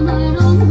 Mà đúng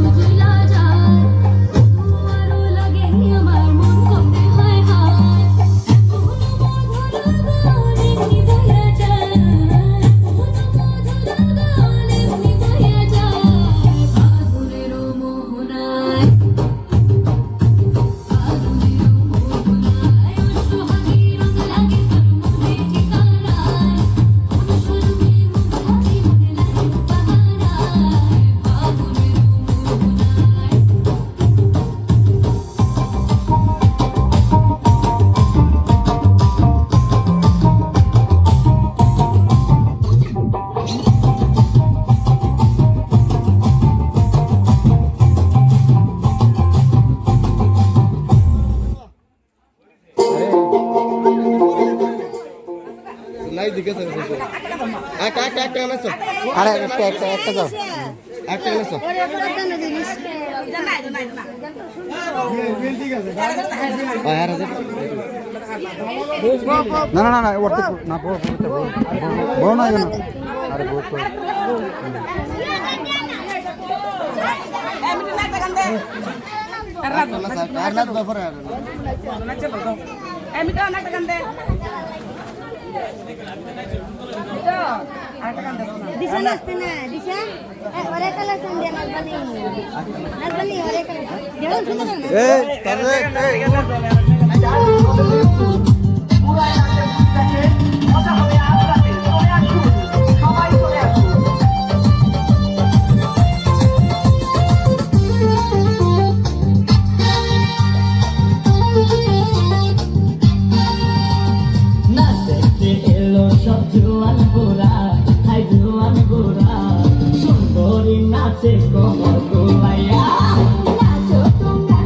একটা একটা একটা এনেছো আরে একটা একটা একটা দাও। একটা এনেছো না না না না ওর না বড় বড় না কেন আরে বড় তো আর না ব্যাপারে আর ದಿಶಾ ನೋಡ್ತಾನೆ ದಿಶಾ. ಹೊರೆ ಕಲರ್ ತಂದೆ ನಾನು ಬನ್ನಿ. ನಾನು ಬನ್ನಿ ಹೊರೆ ಕಲರ್ জুয়ান গোরা হাই জুয়ান গোরা সুন্দরী নাচে কোমর গোলাইয়া। নাচো তোমরা